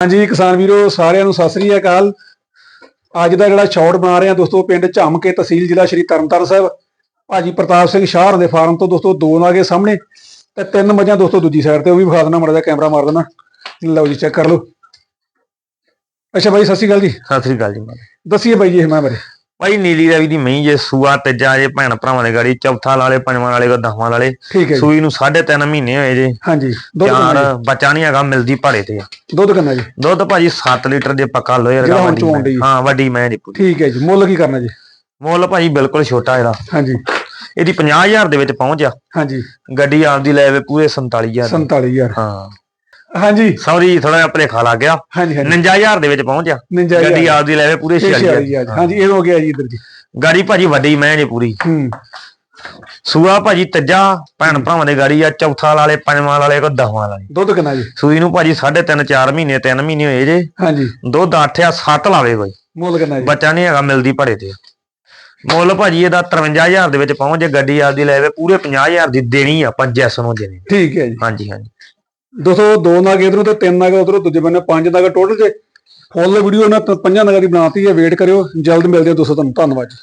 ਹਾਂਜੀ ਕਿਸਾਨ ਵੀਰੋ ਸਾਰਿਆਂ ਨੂੰ ਸਤਿ ਸ੍ਰੀ ਅਕਾਲ। ਅੱਜ ਦਾ ਜਿਹੜਾ ਸ਼ਾਰਟ ਬਣਾ ਰਹੇ ਆ ਦੋਸਤੋ ਪਿੰਡ ਝਮਕੇ ਤਹਿਸੀਲ ਜ਼ਿਲ੍ਹਾ ਸ਼੍ਰੀ ਤਰਨਤਾਰਨ ਸਾਹਿਬ। ਭਾਜੀ ਪ੍ਰਤਾਪ ਸਿੰਘ ਸ਼ਾਹਰ ਦੇ ਫਾਰਮ ਤੋਂ ਦੋਸਤੋ ਦੋ ਨਾਗੇ ਸਾਹਮਣੇ ਤੇ ਤਿੰਨ ਮੱਝਾਂ ਦੋਸਤੋ ਦੂਜੀ ਸਾਈਡ ਤੇ ਉਹ ਵੀ ਵਿਖਾ ਦੇਣਾ ਮੜਾ ਜਾ ਕੈਮਰਾ ਮਾਰ ਦੇਣਾ ਲਓ ਜੀ ਚੈੱਕ ਕਰ ਲਓ। ਅੱਛਾ ਬਾਈ ਸਤਿ ਸ੍ਰੀ ਅਕਾਲ ਜੀ। ਸਤਿ ਸ੍ਰੀ ਅਕਾਲ ਜੀ। ਦੱਸੀਏ ਬਾਈ ਜੀ ਇਹ ਮੈਂ ਬਾਰੇ। ਭਾਈ ਨੀਲੀ ਰਵੀ ਦੀ ਮਹੀਂ ਜੇ ਸੂਆ ਤੀਜਾ ਜੇ ਭੈਣ ਭਰਾਵਾਂ ਦੇ ਗਾੜੀ ਚੌਥਾ ਵਾਲੇ ਪੰਜਵਾਂ ਵਾਲੇ ਕੋ ਦਸਵਾਂ ਵਾਲੇ ਠੀਕ ਹੈ ਜੀ। ਸੂਈ ਨੂੰ 3.5 ਮਹੀਨੇ ਹੋਏ ਜੇ। ਹਾਂਜੀ ਦੁੱਧ ਚਾਰ ਕਿੰਨਾ ਬੱਚਾ ਨਹੀਂ ਹੈਗਾ ਮਿਲਦੀ ਭਾੜੇ ਤੇ ਆ। ਜੀ ਦੁੱਧ ਕਿੰਨਾ ਜੀ? ਦੁੱਧ ਭਾਜੀ 7 ਲੀਟਰ ਦੇ ਪੱਕਾ ਲੋਏ ਜਿਹੜਾ ਰਗਾ ਹੁਣ। ਹਾਂ ਵੱਡੀ ਮੈਂ ਦੀ ਪੂਰੀ। ਠੀਕ ਹੈ ਜੀ ਮੁੱਲ ਕੀ ਕਰਨਾ ਜੀ? ਮੁੱਲ ਭਾਜੀ ਬਿਲਕੁਲ ਛੋਟਾ ਇਹਦਾ। ਹਾਂਜੀ। ਇਹਦੀ 50000 ਦੇ ਵਿੱਚ ਪਹੁੰਚ ਆ। ਹਾਂਜੀ। ਗੱਡੀ ਆਪਦੀ ਲੈ ਵੇ ਪੂਰੇ 47000 ਦੀ। 47000 ਹਾਂ। ਹਾਂਜੀ। ਸੌਰੀ ਥੋੜਾ ਜਿਹਾ ਭਲੇਖਾ ਲੱਗ ਗਿਆ। ਹਾਂਜੀ ਹਾਂਜੀ। 59000 ਦੇ ਵਿੱਚ ਪਹੁੰਚ ਆ ਨਿੰਜਾ ਗੱਡੀ ਆਪਦੀ ਲੈ ਵੇ ਪੂਰੇ 46000 46 ਹਾਂਜੀ ਇਹ ਹੋ ਗਿਆ ਜੀ ਇਧਰ ਜੀ। ਗਾੜੀ ਭਾਜੀ ਵੱਡੀ ਮੈਂ ਜੇ ਪੂਰੀ। ਹੂੰ। ਸੂਆ ਭਾਜੀ ਤੀਜਾ ਭੈਣ ਭਰਾਵਾਂ ਦੇ ਗਾੜੀ ਆ ਚੌਥਾ ਵਾਲੇ ਪੰਜਵਾਂ ਵਾਲੇ ਕੋ ਦਸਵਾਂ ਵਾਲੇ ਦੁੱਧ ਕਿੰਨਾ ਜੀ? ਸੂਈ ਨੂੰ ਭਾਜੀ 3.5 4 ਮਹੀਨੇ 3 ਮਹੀਨੇ ਹੋਏ ਜੇ। ਹਾਂਜੀ। ਦੁੱਧ 8 ਆ 7 ਲਾਵੇ ਕੋਈ। ਮੁੱਲ ਕਿੰਨਾ ਜੀ? ਬੱਚਾ ਨਹੀਂ ਹੈਗਾ ਮਿਲਦੀ ਭੜੇ ਤੇ। ਮੁੱਲ ਭਾਜੀ ਇਹਦਾ 53000 ਦੇ ਵਿੱਚ ਪਹੁੰਚ ਜੇ ਗੱਡੀ ਆਪਦੀ ਲੈਵੇ ਪੂਰੇ 50000 ਦੀ ਦੇਣੀ ਆ ਆਪਾਂ ਜੈਸ ਨੂੰ ਦੇਣੀ। ਠੀਕ ਹੈ ਜੀ। ਹਾਂਜੀ ਹਾਂਜੀ। ਦੋਸਤੋ ਦੋ ਨਾਗ ਇਧਰੋਂ ਤੇ ਤਿੰਨ ਨਾਗ ਉਧਰੋਂ, ਦੂਜੇ ਬੰਨੇ ਪੰਜ ਨਾਗ ਟੋਟਲ ਜੇ। ਫੁੱਲ ਵੀਡੀਓ ਇਹਨਾਂ ਪੰਜਾਂ ਨਾਗਾਂ ਦੀ ਬਣਾਤੀ ਹੈ ਵੇਟ ਕਰਿਓ, ਜਲਦ ਮਿਲਦੇ ਆ ਦੋਸਤੋ, ਤੁਹਾਨੂੰ, ਧੰਨਵਾਦ ਜੀ।